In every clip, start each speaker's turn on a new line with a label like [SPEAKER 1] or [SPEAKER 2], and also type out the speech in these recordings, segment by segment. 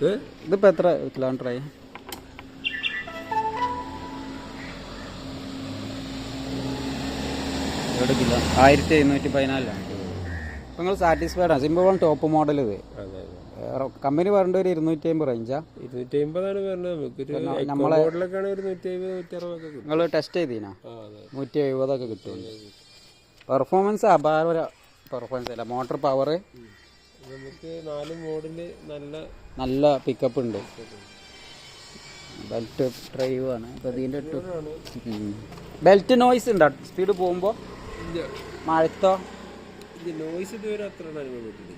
[SPEAKER 1] ഏ?
[SPEAKER 2] ഇതിപ്പോൾ എത്ര കിലോമീറ്ററായി ആയി? കിലോ? ആയിരത്തി എഴുന്നൂറ്റി പതിനാലിലാണ് അപ്പോൾ നിങ്ങൾ സാറ്റിസ്ഫൈഡ് ആണ് സിമ്പിൾ വൺ ടോപ്പ് മോഡൽ ഇത്. കമ്പനി പറഞ്ഞ ഒരു ഇരുന്നൂറ്റി അമ്പത് റേഞ്ചാ
[SPEAKER 1] ഇരുന്നൂറ്റി അമ്പതാണ് പറഞ്ഞത്
[SPEAKER 2] നമ്മളെ- നിങ്ങൾ ടെസ്റ്റ് ചെയ്തീനാ? നൂറ്റി എഴുപതൊക്കെ കിട്ടും. പെർഫോമൻസ് അപാര പെർഫോമൻസ് അല്ല മോട്ടോർ പവർ
[SPEAKER 1] നമുക്ക് നാല് മോഡൽ നല്ല
[SPEAKER 2] നല്ല പിക്കപ്പ് ഉണ്ട്. ബെൽറ്റ് ഡ്രൈവ് ആണ്. അപ്പോൾ ഇതിന്റെ ബെൽറ്റ് നോയ്സ് ഉണ്ട്? സ്പീഡ് പോകുമ്പോൾ മഴത്തോ?
[SPEAKER 1] നോയ്സ് ഇതുവരെ അത്ര അനുഭവപ്പെട്ടിട്ടില്ല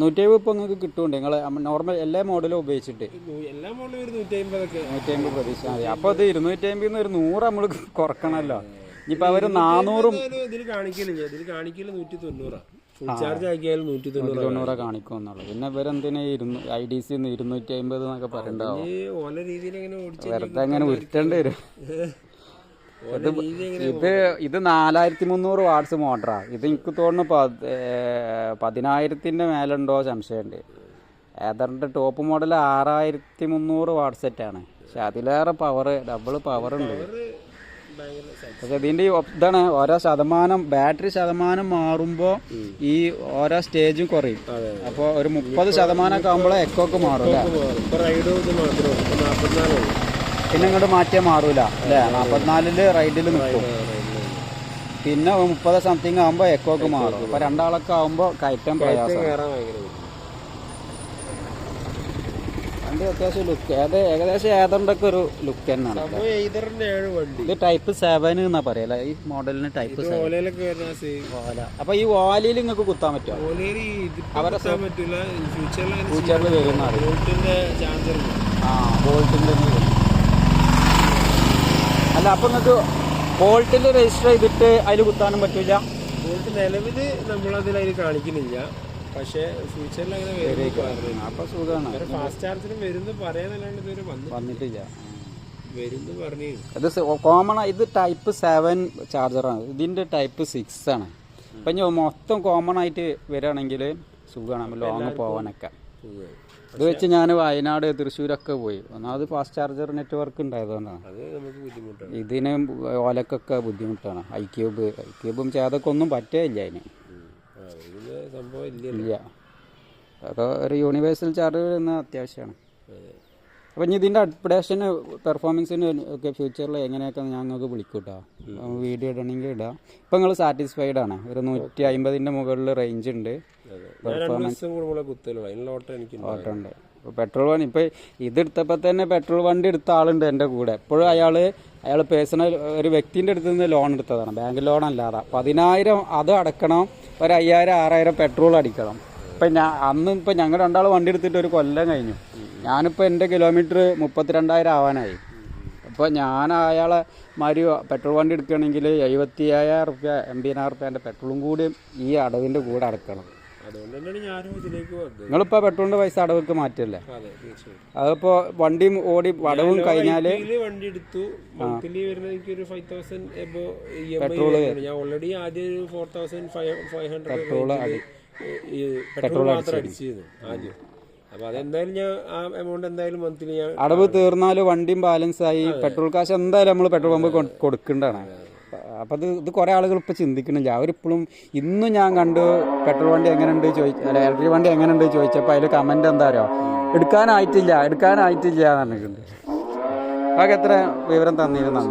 [SPEAKER 2] നൂറ്റി അമ്പത് ഇപ്പോൾ നിങ്ങൾക്ക് കിട്ടുന്നുണ്ട് നിങ്ങൾ നോർമൽ എല്ലാ മോഡലും ഉപയോഗിച്ചിട്ട്?
[SPEAKER 1] എല്ലാ മോഡലും ഒരു നൂറ്റി അമ്പതൊക്കെ
[SPEAKER 2] നൂറ്റി അമ്പത് പ്രതീക്ഷ. മതി അപ്പോൾ അത് ഇരുന്നൂറ്റി അമ്പതിൽ നിന്ന് ഒരു നൂറ് നമ്മൾ കുറക്കണമല്ലോ ഇനിയിപ്പോൾ അവർ നാനൂറും
[SPEAKER 1] ഇതിൽ കാണിക്കലില്ല. ഇതിൽ കാണിക്കില്ല നൂറ്റി തൊണ്ണൂറാണ് നൂറ്റി തൊണ്ണൂറ്
[SPEAKER 2] കാണിക്കും എന്നുള്ളത് പിന്നെ ഇവരെന്തിനാ ഇരുന്നൂ ഐ ഡി സി ഇരുന്നൂറ്റി അമ്പത് എന്നൊക്കെ പറയണ്ടാവും?
[SPEAKER 1] ഓല രീതിയിൽ എങ്ങനെ ഓടിച്ചു
[SPEAKER 2] വെറുതെ അങ്ങനെ ഉരുട്ടേണ്ടി വരും. ഇത് ഇത് നാലായിരത്തി മുന്നൂറ് വാട്ട്സ് മോട്ടറാ. ഇത് എനിക്ക് തോന്നുന്നു പതിനായിരത്തിന്റെ മേലുണ്ടോ സംശയമുണ്ട്. ഏതാണ്ട് ടോപ്പ് മോഡൽ ആറായിരത്തി മുന്നൂറ് വാട്ട്സെറ്റാണ്. പക്ഷെ അതിലേറെ പവർ ഡബിൾ പവർ ഉണ്ട്. പക്ഷെ ഇതിന്റെ ഇതാണ് ഓരോ ശതമാനം ബാറ്ററി ശതമാനം മാറുമ്പോ ഈ ഓരോ സ്റ്റേജും കുറയും.
[SPEAKER 1] അപ്പൊ
[SPEAKER 2] അപ്പോൾ ഒരു മുപ്പത് ശതമാനമൊക്കെ ആകുമ്പോൾ എക്കോക്ക് മാറും. പിന്നെ ഇങ്ങോട്ട് മാറ്റിയാൽ മാറൂല അല്ലേ? നാൽപ്പത്തിനാലിൽ റൈഡിൽ നിൽക്കും പിന്നെ മുപ്പത് സംതിങ് ആകുമ്പോൾ എക്കോക്ക് മാറും. അപ്പോൾ രണ്ടാളൊക്കെ ആകുമ്പോ കയറ്റം പ്രയാസം. വണ്ടി അത്യാവശ്യം ലുക്ക് അത് ഏകദേശം ഏതാണ്ടൊക്കെ ഒരു ലുക്ക് തന്നെയാണ്. ഇത് ടൈപ്പ് സെവൻ എന്നാ പറയല ഈ മോഡലിന് ടൈപ്പ്
[SPEAKER 1] അപ്പൊ
[SPEAKER 2] ഓല. അപ്പോൾ ഈ ഓലയിൽ നിങ്ങൾക്ക് കുത്താൻ പറ്റുമോ
[SPEAKER 1] അവരെ ഫ്യൂച്ചറിൽ
[SPEAKER 2] വരുന്ന ആ ബോൾട്ടിന്റെ അല്ല അപ്പൊ നിങ്ങൾക്ക് ബോൾട്ടിൽ രജിസ്റ്റർ ചെയ്തിട്ട് അതിൽ കുത്താനും പറ്റൂല?
[SPEAKER 1] ബോൾട്ട് നിലവിൽ നമ്മളതിൽ അതിൽ കാണിക്കുന്നില്ല. പക്ഷേ ഫ്യൂച്ചറിൽ അങ്ങനെ വരും
[SPEAKER 2] അപ്പോൾ സുഖമാണ്.
[SPEAKER 1] ഫാസ്റ്റ് ചാർജറിന് വരുന്ന പറയാന്നല്ലാണ്ട് ഇതുവരെ വന്നു
[SPEAKER 2] വന്നിട്ടില്ല.
[SPEAKER 1] വരുന്ന് പറഞ്ഞു
[SPEAKER 2] ഇത് കോമൺ ഇത് ടൈപ്പ് സെവൻ ചാർജറാണ് ഇതിന്റെ ടൈപ്പ് സിക്സ് ആണ്. അപ്പൊ ഇനി മൊത്തം കോമൺ ആയിട്ട് വരികയാണെങ്കിൽ സുഖമാണ് ലോങ് പോകാനൊക്കെ ഇത് വെച്ച് ഞാൻ വയനാട് തൃശ്ശൂരൊക്കെ പോയി. ഒന്നാമത് ഫാസ്റ്റ് ചാർജർ നെറ്റ്വർക്ക് ഉണ്ടായതുകൊണ്ടാണ്.
[SPEAKER 1] അത്
[SPEAKER 2] ഇതിന് ഓലക്കൊക്കെ ബുദ്ധിമുട്ടാണ്. ഐ ക്യൂബ് ഐ ക്യൂബും ചേതൊക്കെ ഒന്നും
[SPEAKER 1] പറ്റേ ഇല്ല അതിന്. ഇല്ല.
[SPEAKER 2] ഇല്ല. അതൊക്കെ ഒരു യൂണിവേഴ്സൽ ചാർജ് വരുന്ന അത്യാവശ്യമാണ്.
[SPEAKER 1] അതെ.
[SPEAKER 2] അപ്പം ഇനി ഇതിന്റെ അപ്ഡേഷന് പെർഫോമൻസിന് ഒക്കെ ഫ്യൂച്ചറിൽ എങ്ങനെയൊക്കെ ഞങ്ങൾക്ക് വിളിക്കും കേട്ടോ വീഡിയോ ഇടണമെങ്കിൽ ഇടാം. ഇപ്പം നിങ്ങൾ സാറ്റിസ്ഫൈഡ് ആണ്. ഒരു നൂറ്റി അമ്പതിന്റെ മുകളിൽ റേഞ്ച് ഉണ്ട്
[SPEAKER 1] പെർഫോമൻസ് ഓട്ടം
[SPEAKER 2] ഉണ്ട്. പെട്രോൾ വണ്ടി. ഇപ്പോൾ ഇതെടുത്തപ്പോൾ തന്നെ പെട്രോൾ വണ്ടി എടുത്ത ആളുണ്ട് എന്റെ കൂടെ. എപ്പോഴും അയാൾ അയാൾ പേഴ്സണൽ ഒരു വ്യക്തിന്റെ അടുത്ത് നിന്ന് ലോൺ എടുത്തതാണ്. ബാങ്ക് ലോൺ അല്ലാതെ. പതിനായിരം അത് അടക്കണം. ഒരു അയ്യായിരം ആറായിരം പെട്രോൾ അടിക്കണം. ഇപ്പം ഞാൻ അന്ന് ഇപ്പം ഞങ്ങൾ രണ്ടാൾ വണ്ടി എടുത്തിട്ട് ഒരു കൊല്ലം കഴിഞ്ഞു. ഞാനിപ്പോൾ എന്റെ കിലോമീറ്റർ മുപ്പത്തിരണ്ടായിരം ആവാനായി. അപ്പോൾ ഞാൻ അയാളെ മാതിരി പെട്രോൾ വണ്ടി എടുക്കുകയാണെങ്കിൽ എഴുപത്തി അയ്യായിരം റുപ്യ എൺപതിനായിരം റുപ്യ എന്റെ പെട്രോളും കൂടി ഈ അടവിന്റെ കൂടെ അടക്കണം.
[SPEAKER 1] അതുകൊണ്ട് തന്നെയാണ് ഞാനും ഇതിലേക്ക് വന്നത്.
[SPEAKER 2] നിങ്ങളിപ്പോൾ പെട്രോളിന്റെ പൈസ അടവർക്ക് മാറ്റല്ലേ
[SPEAKER 1] അതെ
[SPEAKER 2] അതിപ്പോൾ വണ്ടിയും ഓടി അടവും കഴിഞ്ഞാൽ
[SPEAKER 1] ഇതിൽ വണ്ടി എടുത്തു. മന്ത്ലി വരുന്ന എനിക്ക് ഒരു five thousand above E M I ഞാൻ ഓൾറെഡി ആദ്യം ഒരു four thousand five five hundred petrol മാത്രം അടിച്ചിരുന്നു. ആദ്യം. അപ്പൊ അതെന്തായാലും ഞാൻ ആ എമൗണ്ട് എന്തായാലും മന്ത്ലി ഞാൻ
[SPEAKER 2] അടവ് തീർന്നാൽ വണ്ടിയും ബാലൻസ് ആയി. പെട്രോൾ കാശ് എന്തായാലും നമ്മൾ പെട്രോൾ പമ്പ് കൊടുക്കേണ്ടതാണ്. അപ്പം അത് ഇത് കുറേ ആളുകൾ ഇപ്പോൾ ചിന്തിക്കുന്നില്ല അവരിപ്പോഴും ഇന്നും ഞാൻ കണ്ടു പെട്രോൾ വണ്ടി എങ്ങനെയുണ്ട് ചോദിച്ചു അല്ല ഇലക്ട്രിക് വണ്ടി എങ്ങനെയുണ്ട് ചോദിച്ചപ്പോൾ അതിൽ കമന്റ് എന്താ അറിയോ? എടുക്കാനായിട്ടില്ല എടുക്കാനായിട്ടില്ല എന്ന് പറഞ്ഞിട്ടുണ്ട്. അതൊക്കെ എത്ര വിവരം തന്നിരുന്നു